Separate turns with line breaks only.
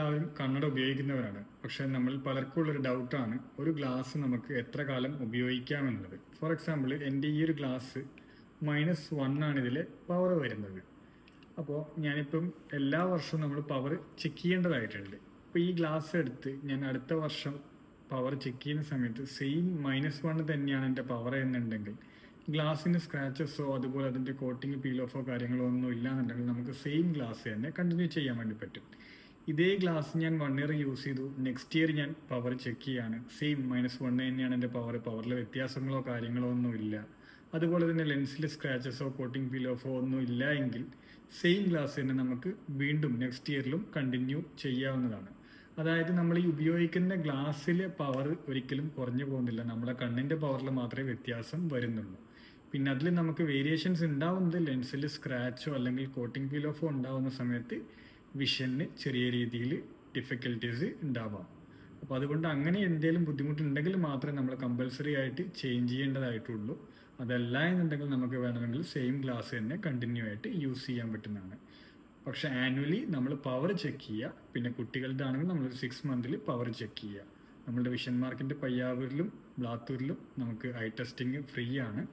നമ്മളെല്ലാവരും കണ്ണട ഉപയോഗിക്കുന്നവരാണ്. പക്ഷെ നമ്മൾ പലർക്കും ഉള്ളൊരു ഡൗട്ടാണ് ഒരു ഗ്ലാസ് നമുക്ക് എത്ര കാലം ഉപയോഗിക്കാമെന്നുള്ളത്. ഫോർ എക്സാമ്പിൾ എന്റെ ഈ ഒരു ഗ്ലാസ് മൈനസ് വൺ ആണ് ഇതിൽ പവർ വരുന്നത്. അപ്പോൾ ഞാനിപ്പം എല്ലാ വർഷവും നമ്മൾ പവർ ചെക്ക് ചെയ്യേണ്ടതായിട്ടുണ്ട്. അപ്പോൾ ഈ ഗ്ലാസ് എടുത്ത് ഞാൻ അടുത്ത വർഷം പവർ ചെക്ക് ചെയ്യുന്ന സമയത്ത് സെയിം മൈനസ് വൺ തന്നെയാണ് എന്റെ പവർ എന്നുണ്ടെങ്കിൽ ഗ്ലാസ്സിന് സ്ക്രാച്ചസോ അതുപോലെ അതിന്റെ കോട്ടിങ് പീൽ ഓഫോ കാര്യങ്ങളോ ഒന്നും ഇല്ലാന്നുണ്ടെങ്കിൽ നമുക്ക് സെയിം ഗ്ലാസ് തന്നെ കണ്ടിന്യൂ ചെയ്യാൻ വേണ്ടി പറ്റും. ഇതേ ഗ്ലാസ് ഞാൻ വൺ ഇയർ യൂസ് ചെയ്തു. നെക്സ്റ്റ് ഇയർ ഞാൻ പവർ ചെക്ക് ചെയ്യാണ്. സെയിം മൈനസ് വൺ തന്നെയാണ് എന്റെ പവർ പവറിൽ വ്യത്യാസങ്ങളോ കാര്യങ്ങളോ ഒന്നും ഇല്ല. അതുപോലെ തന്നെ ലെൻസിൽ സ്ക്രാച്ചസോ കോട്ടിംഗ് പീലോഫോ ഒന്നും ഇല്ല എങ്കിൽ സെയിം ഗ്ലാസ് തന്നെ നമുക്ക് വീണ്ടും നെക്സ്റ്റ് ഇയറിലും കണ്ടിന്യൂ ചെയ്യാവുന്നതാണ്. അതായത് നമ്മൾ ഈ ഉപയോഗിക്കുന്ന ഗ്ലാസ്സിലെ പവർ ഒരിക്കലും കുറഞ്ഞു പോകുന്നില്ല. നമ്മുടെ കണ്ണിന്റെ പവറിൽ മാത്രമേ വ്യത്യാസം വരുന്നുള്ളൂ. പിന്നെ അതിൽ നമുക്ക് വേരിയേഷൻസ് ഉണ്ടാവുന്നത് ലെൻസിൽ സ്ക്രാച്ചോ അല്ലെങ്കിൽ കോട്ടിംഗ് പീലോഫോ ഉണ്ടാവുന്ന സമയത്ത് വിഷന് ചെറിയ രീതിയിൽ ഡിഫിക്കൽട്ടീസ് ഉണ്ടാവാം. അപ്പോൾ അതുകൊണ്ട് അങ്ങനെ എന്തെങ്കിലും ബുദ്ധിമുട്ടുണ്ടെങ്കിൽ മാത്രമേ നമ്മൾ കമ്പൽസറി ആയിട്ട് ചേഞ്ച് ചെയ്യേണ്ടതായിട്ടുള്ളൂ. അതല്ല എന്നുണ്ടെങ്കിൽ നമുക്ക് വേണമെങ്കിൽ സെയിം ഗ്ലാസ് തന്നെ കണ്ടിന്യൂ ആയിട്ട് യൂസ് ചെയ്യാൻ പറ്റുന്നതാണ്. പക്ഷെ ആനുവലി നമ്മൾ പവർ ചെക്ക് ചെയ്യുക. പിന്നെ കുട്ടികളുടെ ആണെങ്കിൽ നമ്മൾ സിക്സ് മന്തിൽ പവർ ചെക്ക് ചെയ്യുക. നമ്മളുടെ വിഷൻ മാർക്കിന്റെ പയ്യാവൂരിലും ബ്ലാത്തൂരിലും നമുക്ക് ഐ ടെസ്റ്റിംഗ് ഫ്രീ ആണ്.